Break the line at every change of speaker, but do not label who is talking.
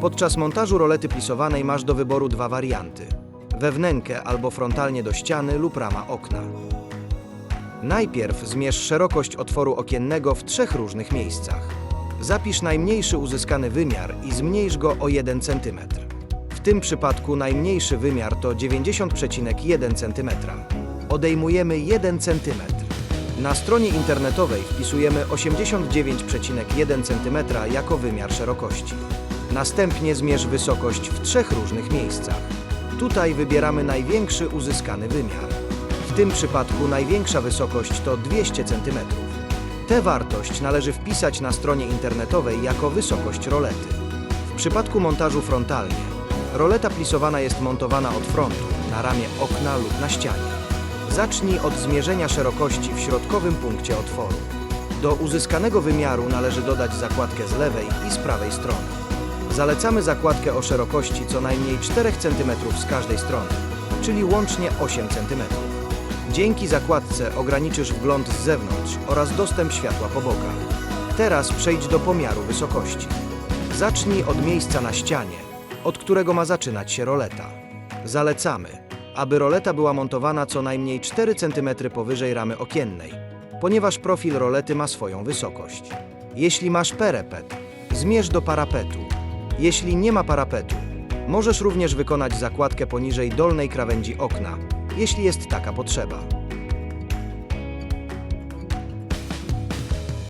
Podczas montażu rolety plisowanej masz do wyboru dwa warianty. Wewnękę albo frontalnie do ściany lub rama okna. Najpierw zmierz szerokość otworu okiennego w trzech różnych miejscach. Zapisz najmniejszy uzyskany wymiar i zmniejsz go o 1 cm. W tym przypadku najmniejszy wymiar to 90,1 cm. Odejmujemy 1 cm. Na stronie internetowej wpisujemy 89,1 cm jako wymiar szerokości. Następnie zmierz wysokość w trzech różnych miejscach. Tutaj wybieramy największy uzyskany wymiar. W tym przypadku największa wysokość to 200 cm. Tę wartość należy wpisać na stronie internetowej jako wysokość rolety. W przypadku montażu frontalnie, roleta plisowana jest montowana od frontu, na ramię okna lub na ścianie. Zacznij od zmierzenia szerokości w środkowym punkcie otworu. Do uzyskanego wymiaru należy dodać zakładkę z lewej i z prawej strony. Zalecamy zakładkę o szerokości co najmniej 4 cm z każdej strony, czyli łącznie 8 cm. Dzięki zakładce ograniczysz wgląd z zewnątrz oraz dostęp światła po bokach. Teraz przejdź do pomiaru wysokości. Zacznij od miejsca na ścianie, od którego ma zaczynać się roleta. Zalecamy, aby roleta była montowana co najmniej 4 cm powyżej ramy okiennej, ponieważ profil rolety ma swoją wysokość. Jeśli masz perepet, zmierz do parapetu. Jeśli nie ma parapetu, możesz również wykonać zakładkę poniżej dolnej krawędzi okna, jeśli jest taka potrzeba.